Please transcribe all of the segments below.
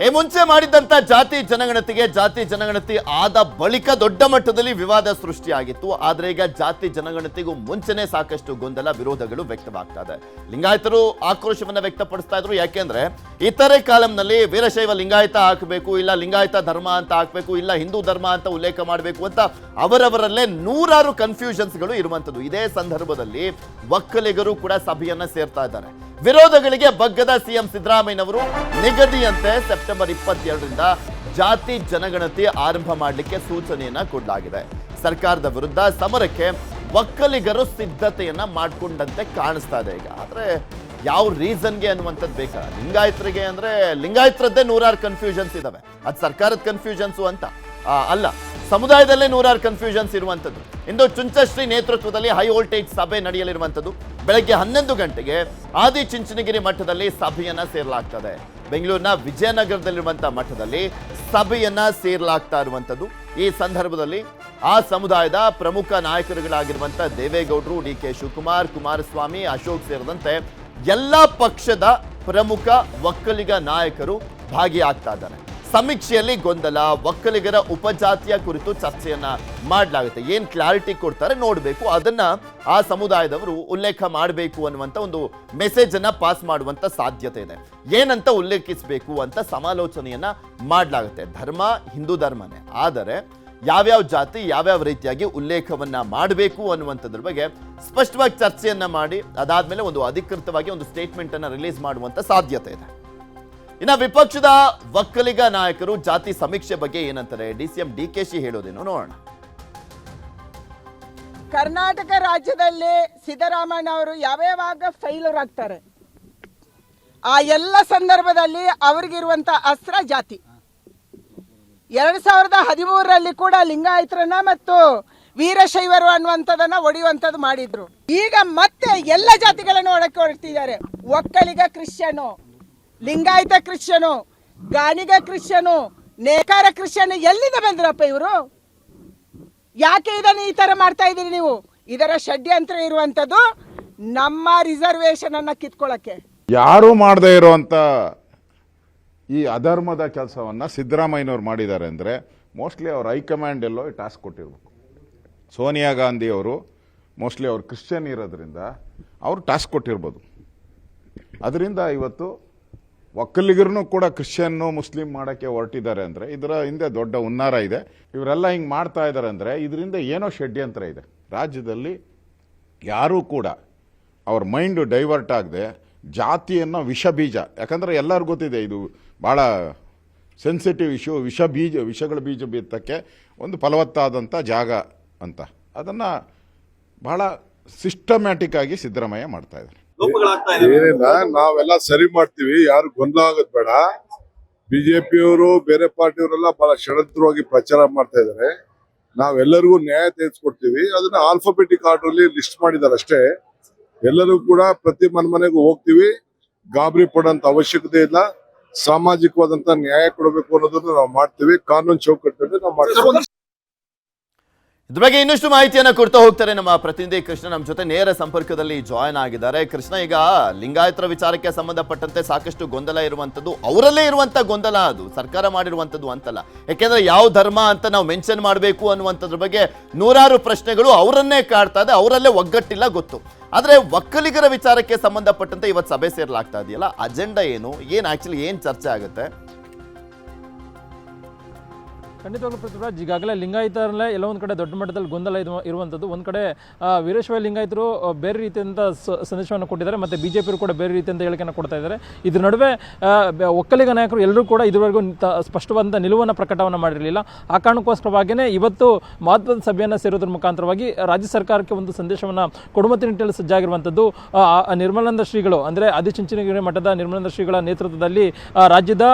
ಈ ಮುಂಚೆ ಮಾಡಿದ್ದಂಥ ಜಾತಿ ಜನಗಣತಿಗೆ ಜಾತಿ ಜನಗಣತಿ ಆದ ಬಳಿಕ ದೊಡ್ಡ ಮಟ್ಟದಲ್ಲಿ ವಿವಾದ ಸೃಷ್ಟಿಯಾಗಿತ್ತು. ಆದರೆ ಈಗ ಜಾತಿ ಜನಗಣತಿಗೂ ಮುಂಚೆನೇ ಸಾಕಷ್ಟು ಗೊಂದಲ, ವಿರೋಧಗಳು ವ್ಯಕ್ತವಾಗ್ತಾ ಇದೆ. ಲಿಂಗಾಯತರು ಆಕ್ರೋಶವನ್ನು ವ್ಯಕ್ತಪಡಿಸ್ತಾ ಇದ್ರು. ಯಾಕೆಂದ್ರೆ ಇತರೆ ಕಾಲಂನಲ್ಲಿ ವೀರಶೈವ ಲಿಂಗಾಯತ ಹಾಕಬೇಕು, ಇಲ್ಲ ಲಿಂಗಾಯತ ಧರ್ಮ ಅಂತ ಹಾಕಬೇಕು, ಇಲ್ಲ ಹಿಂದೂ ಧರ್ಮ ಅಂತ ಉಲ್ಲೇಖ ಮಾಡಬೇಕು ಅಂತ ಅವರವರಲ್ಲೇ ನೂರಾರು ಕನ್ಫ್ಯೂಷನ್ಸ್ಗಳು ಇರುವಂಥದ್ದು. ಇದೇ ಸಂದರ್ಭದಲ್ಲಿ ಒಕ್ಕಲಿಗರು ಕೂಡ ಸಭೆಯನ್ನ ಸೇರ್ತಾ ಇದ್ದಾರೆ. ವಿರೋಧಗಳಿಗೆ ಬಗ್ಗದ ಸಿಎಂ ಸಿದ್ದರಾಮಯ್ಯನವರು ನಿಗದಿಯಂತೆ ಸೆಪ್ಟೆಂಬರ್ ಇಪ್ಪತ್ತೆರಡರಿಂದ ಜಾತಿ ಜನಗಣತಿ ಆರಂಭ ಮಾಡಲಿಕ್ಕೆ ಸೂಚನೆಯನ್ನ ಕೊಡಲಾಗಿದೆ. ಸರ್ಕಾರದ ವಿರುದ್ಧ ಸಮರಕ್ಕೆ ಒಕ್ಕಲಿಗರು ಸಿದ್ಧತೆಯನ್ನ ಮಾಡಿಕೊಂಡಂತೆ ಕಾಣಿಸ್ತಾ ಇದೆ ಈಗ. ಆದ್ರೆ ಯಾವ ರೀಸನ್ಗೆ ಅನ್ನುವಂಥದ್ದು ಬೇಕಾ? ಲಿಂಗಾಯತರಿಗೆ ಅಂದರೆ ಲಿಂಗಾಯತರದ್ದೇ ನೂರಾರು ಕನ್ಫ್ಯೂಷನ್ಸ್ ಇದ್ದಾವೆ ಅದು ಸರ್ಕಾರದ ಕನ್ಫ್ಯೂಷನ್ಸು ಅಂತ. ಅಲ್ಲ, ಸಮುದಾಯದಲ್ಲೇ ನೂರಾರು ಕನ್ಫ್ಯೂಷನ್ಸ್ ಇರುವಂಥದ್ದು. ಇಂದು ಚುಂಚಶ್ರೀ ನೇತೃತ್ವದಲ್ಲಿ ಹೈ ವೋಲ್ಟೇಜ್ ಸಭೆ ನಡೆಯಲಿರುವಂಥದ್ದು. ಬೆಳಗ್ಗೆ ಹನ್ನೊಂದು ಗಂಟೆಗೆ ಆದಿ ಚುಂಚನಗಿರಿ ಮಠದಲ್ಲಿ ಸಭೆಯನ್ನ ಸೇರಲಾಗ್ತದೆ. ಬೆಂಗಳೂರಿನ ವಿಜಯನಗರದಲ್ಲಿರುವಂಥ ಮಠದಲ್ಲಿ ಸಭೆಯನ್ನ ಸೇರಲಾಗ್ತಾ ಇರುವಂಥದ್ದು. ಈ ಸಂದರ್ಭದಲ್ಲಿ ಆ ಸಮುದಾಯದ ಪ್ರಮುಖ ನಾಯಕರುಗಳಾಗಿರುವಂಥ ದೇವೇಗೌಡರು, ಡಿ ಕೆ ಶಿವಕುಮಾರ್, ಕುಮಾರಸ್ವಾಮಿ, ಅಶೋಕ್ ಸೇರಿದಂತೆ ಎಲ್ಲ ಪಕ್ಷದ ಪ್ರಮುಖ ಒಕ್ಕಲಿಗ ನಾಯಕರು ಭಾಗಿಯಾಗ್ತಾ ಇದ್ದಾರೆ. ಸಮೀಕ್ಷೆಯಲ್ಲಿ ಗೊಂದಲ, ಒಕ್ಕಲಿಗರ ಉಪಜಾತಿಯ ಕುರಿತು ಚರ್ಚೆಯನ್ನ ಮಾಡಲಾಗುತ್ತೆ. ಏನ್ ಕ್ಲಾರಿಟಿ ಕೊಡ್ತಾರೆ ನೋಡಬೇಕು. ಅದನ್ನ ಆ ಸಮುದಾಯದವರು ಉಲ್ಲೇಖ ಮಾಡಬೇಕು ಅನ್ನುವಂತ ಒಂದು ಮೆಸೇಜ್ ಅನ್ನ ಪಾಸ್ ಮಾಡುವಂತ ಸಾಧ್ಯತೆ ಇದೆ. ಏನಂತ ಉಲ್ಲೇಖಿಸಬೇಕು ಅಂತ ಸಮಾಲೋಚನೆಯನ್ನ ಮಾಡಲಾಗುತ್ತೆ. ಧರ್ಮ, ಹಿಂದೂ ಧರ್ಮನೇ. ಆದರೆ ಯಾವ್ಯಾವ ಜಾತಿ, ಯಾವ್ಯಾವ ರೀತಿಯಾಗಿ ಉಲ್ಲೇಖವನ್ನ ಮಾಡಬೇಕು ಅನ್ನುವಂಥದ್ರ ಬಗ್ಗೆ ಸ್ಪಷ್ಟವಾಗಿ ಚರ್ಚೆಯನ್ನ ಮಾಡಿ, ಅದಾದ್ಮೇಲೆ ಒಂದು ಅಧಿಕೃತವಾಗಿ ಒಂದು ಸ್ಟೇಟ್ಮೆಂಟ್ ಅನ್ನ ರಿಲೀಸ್ ಮಾಡುವಂತ ಸಾಧ್ಯತೆ ಇದೆ. ಇನ್ನು ವಿಪಕ್ಷದ ಒಕ್ಕಲಿಗ ನಾಯಕರು ಜಾತಿ ಸಮೀಕ್ಷೆ ಬಗ್ಗೆ ಏನಂತಾರೆ? D C M D K Shi ಹೇಳೋದೇನೋ ನೋಡೋಣ. ಕರ್ನಾಟಕ ರಾಜ್ಯದಲ್ಲಿ ಸಿದ್ದರಾಮಯ್ಯ ಅವರು ಯಾವ್ಯಾವಾಗ ಫೈಲರ್ ಆಗ್ತಾರೆ? ಆ ಎಲ್ಲ ಸಂದರ್ಭದಲ್ಲಿ ಅವ್ರಿಗಿರುವಂತ ಅಸ್ತ್ರ ಜಾತಿ. ಎರಡ್ ಸಾವಿರದ ಹದಿಮೂರರಲ್ಲಿ ಕೂಡ ಲಿಂಗಾಯತರನ್ನ ಮತ್ತು ವೀರಶೈವರು ಅನ್ನುವಂಥದ್ದನ್ನ ಒಡೆಯುವಂಥದ್ದು ಮಾಡಿದ್ರು. ಈಗ ಮತ್ತೆ ಎಲ್ಲ ಜಾತಿಗಳನ್ನು ಒಡಕ್ಕೆ ಹೊರಡ್ತಿದ್ದಾರೆ. ಒಕ್ಕಲಿಗ ಕ್ರಿಶ್ಚಿಯನು, ಲಿಂಗಾಯತ ಕ್ರಿಶ್ಚಿಯನು, ಗಾಣಿಗ ಕ್ರಿಶ್ಚಿಯನು, ನೇಕಾರ ಕ್ರಿಶ್ಚಿಯನ್ ಎಲ್ಲಿಂದ ಬಂದ್ರಪ್ಪ ಇವರು? ಯಾಕೆ ಇದನ್ನು ಈ ತರ ಮಾಡ್ತಾ ಇದ್ದೀರಿ ನೀವು? ಇದರ ಷಡ್ಯಂತ್ರ ಇರುವಂತದ್ದು ನಮ್ಮ ರಿಸರ್ವೇಶನ್ ಅನ್ನ ಕಿತ್ಕೊಳ್ಳಕ್ಕೆ ಯಾರು ಮಾಡದೇ ಇರುವಂಥ ಈ ಅಧರ್ಮದ ಕೆಲಸವನ್ನು ಸಿದ್ದರಾಮಯ್ಯನವ್ರು ಮಾಡಿದ್ದಾರೆ ಅಂದರೆ ಮೋಸ್ಟ್ಲಿ ಅವ್ರು ಹೈಕಮಾಂಡ್ ಎಲ್ಲೋ ಟಾಸ್ಕ್ ಕೊಟ್ಟಿರ್ಬೇಕು. ಸೋನಿಯಾ ಗಾಂಧಿ ಅವರು ಮೋಸ್ಟ್ಲಿ ಅವ್ರು ಕ್ರಿಶ್ಚಿಯನ್ ಇರೋದ್ರಿಂದ ಅವರು ಟಾಸ್ಕ್ ಕೊಟ್ಟಿರ್ಬೋದು. ಅದರಿಂದ ಇವತ್ತು ಒಕ್ಕಲಿಗರನ್ನು ಕೂಡ ಕ್ರಿಶ್ಚಿಯನ್ನು ಮುಸ್ಲಿಂ ಮಾಡೋಕ್ಕೆ ಹೊರಟಿದ್ದಾರೆ ಅಂದರೆ ಇದರ ಹಿಂದೆ ದೊಡ್ಡ ಹುನ್ನಾರ ಇದೆ. ಇವರೆಲ್ಲ ಹಿಂಗೆ ಮಾಡ್ತಾ ಇದ್ದಾರೆ ಅಂದರೆ ಇದರಿಂದ ಏನೋ ಷಡ್ಯಂತ್ರ ಇದೆ. ರಾಜ್ಯದಲ್ಲಿ ಯಾರೂ ಕೂಡ ಅವ್ರ ಮೈಂಡು ಡೈವರ್ಟ್ ಆಗದೆ ಜಾತಿಯನ್ನು ವಿಷ ಬೀಜ ಯಾಕಂದರೆ ಎಲ್ಲರಿಗೂ ಗೊತ್ತಿದೆ ಇದು ಭಾಳ ಸೆನ್ಸಿಟಿವ್ ಇಶ್ಯೂ ವಿಷ ಬೀಜ ವಿಷಗಳ ಬೀಜ ಬಿತ್ತಕ್ಕೆ ಒಂದು ಫಲವತ್ತಾದಂಥ ಜಾಗ ಅಂತ. ಅದನ್ನು ಭಾಳ ಸಿಸ್ಟಮ್ಯಾಟಿಕ್ ಆಗಿ ಸಿದ್ದರಾಮಯ್ಯ ಮಾಡ್ತಾ ಇದ್ದಾರೆ. ಏನಿಲ್ಲ ನಾವೆಲ್ಲ ಸರಿ ಮಾಡ್ತೀವಿ ಯಾರು ಗೊಂದಲ ಆಗೋದು ಬೇಡ. ಬಿಜೆಪಿಯವರು ಬೇರೆ ಪಾರ್ಟಿಯವರೆಲ್ಲ ಬಹಳ ಷಡಂತ್ರವಾಗಿ ಪ್ರಚಾರ ಮಾಡ್ತಾ ಇದ್ದಾರೆ. ನಾವೆಲ್ಲರಿಗೂ ನ್ಯಾಯ ತೆಗೆದುಕೊಡ್ತೀವಿ ಅದನ್ನ ಆಲ್ಫಾಬೆಟಿಕ್ ಆರ್ಡರ್ ಅಲ್ಲಿ ಲಿಸ್ಟ್ ಮಾಡಿದ್ದಾರೆ ಅಷ್ಟೇ. ಎಲ್ಲರೂ ಕೂಡ ಪ್ರತಿ ಮನೆ ಮನೆಗೂ ಹೋಗ್ತೀವಿ. ಗಾಬರಿ ಪಡೋಂತ ಅವಶ್ಯಕತೆ ಇಲ್ಲ. ಸಾಮಾಜಿಕವಾದಂತ ನ್ಯಾಯ ಕೊಡಬೇಕು ಅನ್ನೋದನ್ನ ನಾವು ಮಾಡ್ತೀವಿ. ಕಾನೂನು ಚೌಕಟ್ಟಲ್ಲಿ ನಾವು ಮಾಡ್ತೀವಿ. ಇದ್ರ ಬಗ್ಗೆ ಇನ್ನಷ್ಟು ಮಾಹಿತಿಯನ್ನು ಕೊಡ್ತಾ ಹೋಗ್ತಾರೆ ನಮ್ಮ ಪ್ರತಿನಿಧಿ ಕೃಷ್ಣ. ನಮ್ಮ ಜೊತೆ ನೇರ ಸಂಪರ್ಕದಲ್ಲಿ ಜಾಯ್ನ್ ಆಗಿದ್ದಾರೆ. ಕೃಷ್ಣ, ಈಗ ಲಿಂಗಾಯತರ ವಿಚಾರಕ್ಕೆ ಸಂಬಂಧಪಟ್ಟಂತೆ ಸಾಕಷ್ಟು ಗೊಂದಲ ಇರುವಂತದ್ದು ಅವರಲ್ಲೇ ಇರುವಂಥ ಗೊಂದಲ ಅದು. ಸರ್ಕಾರ ಮಾಡಿರುವಂಥದ್ದು ಅಂತಲ್ಲ. ಯಾಕೆಂದ್ರೆ ಯಾವ ಧರ್ಮ ಅಂತ ನಾವು ಮೆನ್ಷನ್ ಮಾಡಬೇಕು ಅನ್ನುವಂಥದ್ರ ಬಗ್ಗೆ ನೂರಾರು ಪ್ರಶ್ನೆಗಳು ಅವರನ್ನೇ ಕಾಡ್ತಾ ಇದೆ, ಅವರಲ್ಲೇ ಒಗ್ಗಟ್ಟಿಲ್ಲ ಗೊತ್ತು. ಆದ್ರೆ ಒಕ್ಕಲಿಗರ ವಿಚಾರಕ್ಕೆ ಸಂಬಂಧಪಟ್ಟಂತೆ ಇವತ್ತು ಸಭೆ ಸೇರಲಾಗ್ತಾ ಇದೆಯಲ್ಲ ಅಜೆಂಡಾ ಏನು? ಏನ್ ಆಕ್ಚುಲಿ ಏನ್ ಚರ್ಚೆ ಆಗುತ್ತೆ? ಖಂಡಿತವಾಗ್ಲೂ ಪೃಥ್ವಿರಾಜ್ ಈಗಾಗಲೇ ಲಿಂಗಾಯತರಲ್ಲೇ ಎಲ್ಲ ಒಂದು ಕಡೆ ದೊಡ್ಡ ಮಟ್ಟದಲ್ಲಿ ಗೊಂದಲ ಇದು ಇರುವಂಥದ್ದು ಒಂದು ಕಡೆ ವೀರೇಶ್ವರ ಲಿಂಗಾಯಿತರು ಬೇರೆ ರೀತಿಯಿಂದ ಸ- ಸಂದೇಶವನ್ನು ಕೊಟ್ಟಿದ್ದಾರೆ. ಮತ್ತು ಬಿ ಜೆ ಪಿಯರು ಕೂಡ ಬೇರೆ ರೀತಿಯಿಂದ ಹೇಳಿಕೆಯನ್ನು ಕೊಡ್ತಾ ಇದ್ದಾರೆ. ಇದ್ರ ನಡುವೆ ಒಕ್ಕಲಿಗ ನಾಯಕರು ಎಲ್ಲರೂ ಕೂಡ ಇದುವರೆಗೂ ಸ್ಪಷ್ಟವಾದಂಥ ನಿಲುವನ್ನು ಪ್ರಕಟವನ್ನು ಮಾಡಿರಲಿಲ್ಲ. ಆ ಕಾರಣಕ್ಕೋಸ್ಕರವಾಗಿಯೇ ಇವತ್ತು ಮಹತ್ವದ ಸಭೆಯನ್ನು ಸೇರೋದ್ರ ಮುಖಾಂತರವಾಗಿ ರಾಜ್ಯ ಸರ್ಕಾರಕ್ಕೆ ಒಂದು ಸಂದೇಶವನ್ನು ಕೊಡುಮತಿ ನಿಟ್ಟಿನಲ್ಲಿ ಸಜ್ಜಾಗಿರುವಂಥದ್ದು ನಿರ್ಮಲಾನಂದ ಶ್ರೀಗಳು. ಅಂದರೆ ಆದಿಚುಂಚನಗಿರಿ ಮಠದ ನಿರ್ಮಲಾನಂದ ಶ್ರೀಗಳ ನೇತೃತ್ವದಲ್ಲಿ ರಾಜ್ಯದ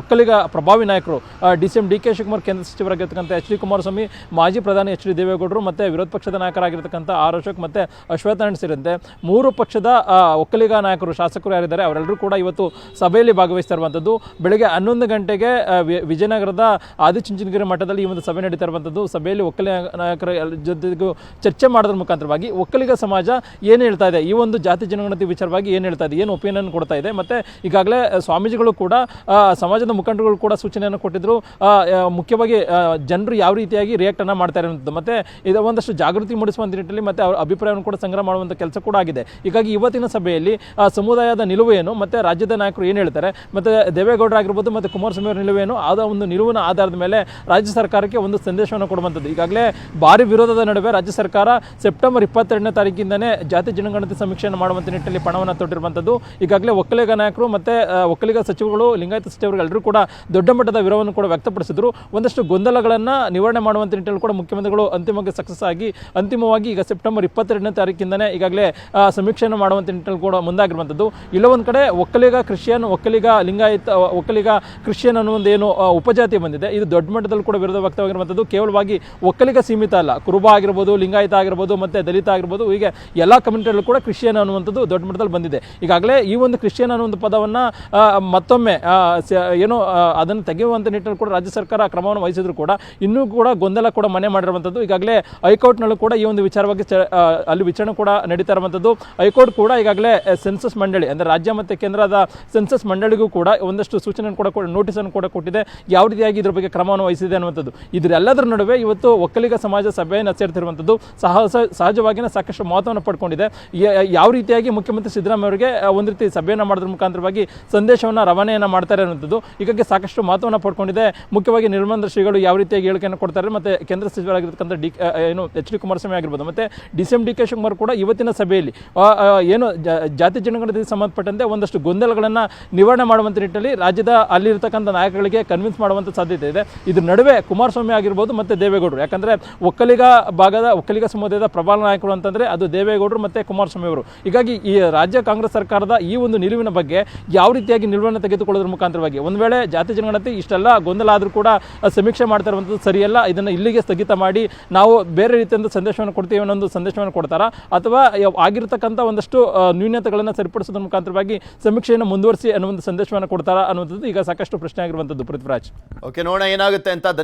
ಒಕ್ಕಲಿಗ ಪ್ರಭಾವಿ ನಾಯಕರು D C M D K Shivakumar ಕೇಂದ್ರ ಸಚಿವರಾಗಿರ್ತಕ್ಕಂಥ ಎಚ್ ಡಿ ಕುಮಾರಸ್ವಾಮಿ ಮಾಜಿ ಪ್ರಧಾನಿ ಎಚ್ ಡಿ ದೇವೇಗೌಡರು ಮತ್ತು ವಿರೋಧ ಪಕ್ಷದ ನಾಯಕರಾಗಿರ್ತಕ್ಕಂಥ ಆರ್ ಅಶೋಕ್ ಮತ್ತು ಅಶ್ವತ್ಥನಾರಾಯಣ ಸೇರಿದಂತೆ ಮೂರು ಪಕ್ಷದ ಒಕ್ಕಲಿಗ ನಾಯಕರು ಶಾಸಕರು ಯಾರಿದ್ದಾರೆ ಅವರೆಲ್ಲರೂ ಕೂಡ ಇವತ್ತು ಸಭೆಯಲ್ಲಿ ಭಾಗವಹಿಸ್ತಾ ಇರುವಂಥದ್ದು. ಬೆಳಗ್ಗೆ ಹನ್ನೊಂದು ಗಂಟೆಗೆ ವಿಜಯನಗರದ ಆದಿಚುಂಚನಗಿರಿ ಮಠದಲ್ಲಿ ಈ ಒಂದು ಸಭೆ ನಡೀತಾ ಇರುವಂಥದ್ದು. ಸಭೆಯಲ್ಲಿ ಒಕ್ಕಲಿಗ ನಾಯಕರ ಜೊತೆಗೂ ಚರ್ಚೆ ಮಾಡೋದ್ರ ಮುಖಾಂತರವಾಗಿ ಒಕ್ಕಲಿಗ ಸಮಾಜ ಏನು ಹೇಳ್ತಾ ಇದೆ? ಈ ಒಂದು ಜಾತಿ ಜನಗಣತಿ ವಿಚಾರವಾಗಿ ಏನು ಹೇಳ್ತಾ ಇದೆ? ಏನು ಒಪಿನಿಯನ್ ಕೊಡ್ತಾ ಇದೆ? ಮತ್ತೆ ಈಗಾಗಲೇ ಸ್ವಾಮೀಜಿಗಳು ಕೂಡ ಸಮಾಜದ ಮುಖಂಡರುಗಳು ಕೂಡ ಸೂಚನೆಯನ್ನು ಕೊಟ್ಟಿದ್ರು. ಆ, ಮುಖ್ಯವಾಗಿ ಜನರು ಯಾವ ರೀತಿಯಾಗಿ ರಿಯಾಕ್ಟ್ ಅನ್ನ ಮಾಡ್ತಾ ಇರುವಂಥದ್ದು. ಮತ್ತೆ ಇದು ಒಂದಷ್ಟು ಜಾಗೃತಿ ಮೂಡಿಸುವಂಥ ನಿಟ್ಟಿನಲ್ಲಿ ಮತ್ತೆ ಅವರ ಅಭಿಪ್ರಾಯವನ್ನು ಕೂಡ ಸಂಗ್ರಹ ಮಾಡುವಂಥ ಕೆಲಸ ಕೂಡ ಆಗಿದೆ. ಹೀಗಾಗಿ ಇವತ್ತಿನ ಸಭೆಯಲ್ಲಿ ಸಮುದಾಯದ ನಿಲುವೇನು ಮತ್ತು ರಾಜ್ಯದ ನಾಯಕರು ಏನು ಹೇಳ್ತಾರೆ, ಮತ್ತೆ ದೇವೇಗೌಡರು ಆಗಿರ್ಬೋದು, ಮತ್ತು ಕುಮಾರಸ್ವಾಮಿ ಅವರ ನಿಲುವೇನು ಆದ ಒಂದು ನಿಲುವಿನ ಆಧಾರದ ಮೇಲೆ ರಾಜ್ಯ ಸರ್ಕಾರಕ್ಕೆ ಒಂದು ಸಂದೇಶವನ್ನು ಕೊಡುವಂಥದ್ದು. ಈಗಾಗಲೇ ಭಾರಿ ವಿರೋಧದ ನಡುವೆ ರಾಜ್ಯ ಸರ್ಕಾರ ಸೆಪ್ಟೆಂಬರ್ ಇಪ್ಪತ್ತೆರಡನೇ ತಾರೀಕಿಂದನೇ ಜಾತಿ ಜನಗಣತಿ ಸಮೀಕ್ಷೆಯನ್ನು ಮಾಡುವಂಥ ನಿಟ್ಟಿನಲ್ಲಿ ಪಣವನ್ನು ತೊಟ್ಟಿರುವಂಥದ್ದು. ಈಗಾಗಲೇ ಒಕ್ಕಲಿಗ ನಾಯಕರು ಮತ್ತೆ ಒಕ್ಕಲಿಗ ಸಚಿವಗಳು ಲಿಂಗಾಯತ ಸಚಿವರುಗಳೆಲ್ಲರೂ ಕೂಡ ದೊಡ್ಡ ಮಟ್ಟದ ವಿರೋಧವನ್ನು ಕೂಡ ವ್ಯಕ್ತಪಡಿಸಿದ್ರು. ಒಂದಷ್ಟು ಗೊಂದಲಗಳನ್ನು ನಿವಾರಣೆ ಮಾಡುವಂಥ ನಿಟ್ಟಿನಲ್ಲಿ ಕೂಡ ಮುಖ್ಯಮಂತ್ರಿಗಳು ಅಂತಿಮವಾಗಿ ಸಕ್ಸಸ್ ಆಗಿ, ಅಂತಿಮವಾಗಿ ಈಗ ಸೆಪ್ಟೆಂಬರ್ ಇಪ್ಪತ್ತೆರಡನೇ ತಾರೀಕಿಂದನೇ ಈಗಾಗಲೇ ಸಮೀಕ್ಷೆಯನ್ನು ಮಾಡುವಂಥ ನಿಟ್ಟಿನಲ್ಲಿ ಕೂಡ ಮುಂದಾಗಿರುವಂಥದ್ದು ಇಲ್ಲ ಒಂದು ಕಡೆ ಒಕ್ಕಲಿಗ ಕ್ರಿಶ್ಚಿಯನ್ ಒಕ್ಕಲಿಗ ಲಿಂಗಾಯತ ಒಕ್ಕಲಿಗ ಕ್ರಿಶ್ಚಿಯನ್ ಅನ್ನುವಂಥ ಏನು ಉಪಜಾತಿ ಬಂದಿದೆ. ಇದು ದೊಡ್ಡ ಮಟ್ಟದಲ್ಲಿ ಕೂಡ ವಿರೋಧ ವ್ಯಕ್ತವಾಗಿರುವಂಥದ್ದು ಕೇವಲವಾಗಿ ಒಕ್ಕಲಿಗ ಸೀಮಿತ ಅಲ್ಲ. ಕುರುಬ ಆಗಿರ್ಬೋದು, ಲಿಂಗಾಯತ ಆಗಿರ್ಬೋದು, ಮತ್ತೆ ದಲಿತ ಆಗಿರ್ಬೋದು, ಹೀಗೆ ಎಲ್ಲ ಕಮ್ಯುನಿಟಿಯಲ್ಲೂ ಕೂಡ ಕ್ರಿಶ್ಚಿಯನ್ ಅನ್ನುವಂಥದ್ದು ದೊಡ್ಡ ಮಟ್ಟದಲ್ಲಿ ಬಂದಿದೆ. ಈಗಾಗಲೇ ಈ ಒಂದು ಕ್ರಿಶ್ಚಿಯನ್ ಅನ್ನೋ ಒಂದು ಪದವನ್ನು ಮತ್ತೊಮ್ಮೆ ಏನು ಅದನ್ನು ತೆಗೆಯುವಂಥ ನಿಟ್ಟಿನಲ್ಲಿ ಕೂಡ ರಾಜ್ಯ ಸರ್ಕಾರ ಕ್ರಮವನ್ನು ವಹಿಸಿದ್ರು ಕೂಡ ಇನ್ನೂ ಕೂಡ ಗೊಂದಲ ಕೂಡ ಮನೆ ಮಾಡಿರುವಂಥದ್ದು ಈಗಾಗಲೇ ಹೈಕೋರ್ಟ್ನಲ್ಲೂ ಕೂಡ ಈ ಒಂದು ವಿಚಾರವಾಗಿ ಅಲ್ಲಿ ವಿಚಾರಣೆ ಕೂಡ ನಡೀತಾ ಇರುವಂಥದ್ದು ಹೈಕೋರ್ಟ್ ಕೂಡ ಈಗಾಗಲೇ ಸೆನ್ಸಸ್ ಮಂಡಳಿ ಅಂದರೆ ರಾಜ್ಯ ಮತ್ತು ಕೇಂದ್ರದ ಸೆನ್ಸಸ್ ಮಂಡಳಿಗೂ ಕೂಡ ಒಂದಷ್ಟು ಸೂಚನೆ ಕೂಡ ನೋಟಿಸನ್ನು ಕೂಡ ಕೊಟ್ಟಿದೆ. ಯಾವ ರೀತಿಯಾಗಿ ಇದ್ರ ಬಗ್ಗೆ ಕ್ರಮವನ್ನು ವಹಿಸಿದೆ ಅನ್ನುವಂಥದ್ದು. ಇದರೆಲ್ಲದರ ನಡುವೆ ಇವತ್ತು ಒಕ್ಕಲಿಗ ಸಮಾಜ ಸಭೆಯನ್ನು ಸೇರ್ತಿರುವಂಥದ್ದು ಸಹ ಸಹಜವಾಗಿಯೇ ಸಾಕಷ್ಟು ಮಹತ್ವವನ್ನು ಪಡ್ಕೊಂಡಿದೆ. ಯಾವ ರೀತಿಯಾಗಿ ಮುಖ್ಯಮಂತ್ರಿ ಸಿದ್ದರಾಮಯ್ಯ ಅವರಿಗೆ ಒಂದು ರೀತಿ ಸಭೆಯನ್ನು ಮಾಡೋದ್ರ ಮುಖಾಂತರವಾಗಿ ಸಂದೇಶವನ್ನು ರವಾನೆಯನ್ನು ಮಾಡ್ತಾರೆ ಅನ್ನುವಂಥದ್ದು. ಹೀಗಾಗಿ ಸಾಕಷ್ಟು ಮಹತ್ವವನ್ನು ಪಡ್ಕೊಂಡಿದೆ. ಮುಖ್ಯವಾಗಿ ನಿರ್ಮಲ ಶ್ರೀಗಳು ಯಾವ ರೀತಿಯಾಗಿ ಹೇಳಿಕೆಯನ್ನು ಕೊಡ್ತಾರೆ, ಮತ್ತೆ ಕೇಂದ್ರ ಸಚಿವರಾಗಿರ್ತಕ್ಕಂಥ ಡಿ ಏನು ಎಚ್ ಡಿ ಕುಮಾರಸ್ವಾಮಿ ಆಗಿರ್ಬೋದು, ಮತ್ತೆ D C M D K Shivakumar ಕೂಡ ಇವತ್ತಿನ ಸಭೆಯಲ್ಲಿ ಏನು ಜಾತಿ ಜನಗಣತಿಗೆ ಸಂಬಂಧಪಟ್ಟಂತೆ ಒಂದಷ್ಟು ಗೊಂದಲಗಳನ್ನು ನಿವಾರಣೆ ಮಾಡುವಂಥ ನಿಟ್ಟಿನಲ್ಲಿ ರಾಜ್ಯದ ಅಲ್ಲಿರ್ತಕ್ಕಂಥ ನಾಯಕಗಳಿಗೆ ಕನ್ವಿನ್ಸ್ ಮಾಡುವಂಥ ಸಾಧ್ಯತೆ ಇದೆ. ಇದ್ರ ನಡುವೆ ಕುಮಾರಸ್ವಾಮಿ ಆಗಿರ್ಬೋದು, ಮತ್ತೆ ದೇವೇಗೌಡರು. ಯಾಕಂದ್ರೆ ಒಕ್ಕಲಿಗ ಭಾಗದ, ಒಕ್ಕಲಿಗ ಸಮುದಾಯದ ಪ್ರಬಲ ನಾಯಕರು ಅಂತಂದರೆ ಅದು ದೇವೇಗೌಡರು ಮತ್ತೆ ಕುಮಾರಸ್ವಾಮಿ ಅವರು. ಹೀಗಾಗಿ ಈ ರಾಜ್ಯ ಕಾಂಗ್ರೆಸ್ ಸರ್ಕಾರದ ಈ ಒಂದು ನಿಲುವಿನ ಬಗ್ಗೆ ಯಾವ ರೀತಿಯಾಗಿ ನಿಲುವನ್ನು ತೆಗೆದುಕೊಳ್ಳೋದ್ರ ಮುಖಾಂತರವಾಗಿ, ಒಂದು ವೇಳೆ ಜಾತಿ ಜನಗಣತಿ ಇಷ್ಟೆಲ್ಲ ಗೊಂದಲ ಆದರೂ ಕೂಡ ಸಮೀಕ್ಷೆ ಮಾಡ್ತಾ ಇರುವಂಥದ್ದು ಸರಿಯಲ್ಲ, ಇದನ್ನು ಇಲ್ಲಿಗೆ ಸ್ಥಗಿತ ಮಾಡಿ ನಾವು ಬೇರೆ ರೀತಿಯಿಂದ ಸಂದೇಶವನ್ನು ಕೊಡ್ತೀವಿ ಅನ್ನೋ ಸಂದೇಶವನ್ನು ಕೊಡ್ತಾರಾ? ಅಥವಾ ಆಗಿರತಕ್ಕಂಥ ಒಂದಷ್ಟು ನ್ಯೂನತೆಗಳನ್ನು ಸರಿಪಡಿಸೋದ್ರ ಮುಖಾಂತರವಾಗಿ ಸಮೀಕ್ಷೆಯನ್ನು ಮುಂದುವರಿಸಿ ಅನ್ನೋ ಒಂದು ಸಂದೇಶವನ್ನು ಕೊಡ್ತಾರಾ ಅನ್ನುವಂಥದ್ದು ಈಗ ಸಾಕಷ್ಟು ಪ್ರಶ್ನೆ ಆಗಿರುವಂಥದ್ದು ಪೃಥ್ವಿರಾಜ್. ಓಕೆ ನೋಡೋಣ ಏನಾಗುತ್ತೆ ಅಂತ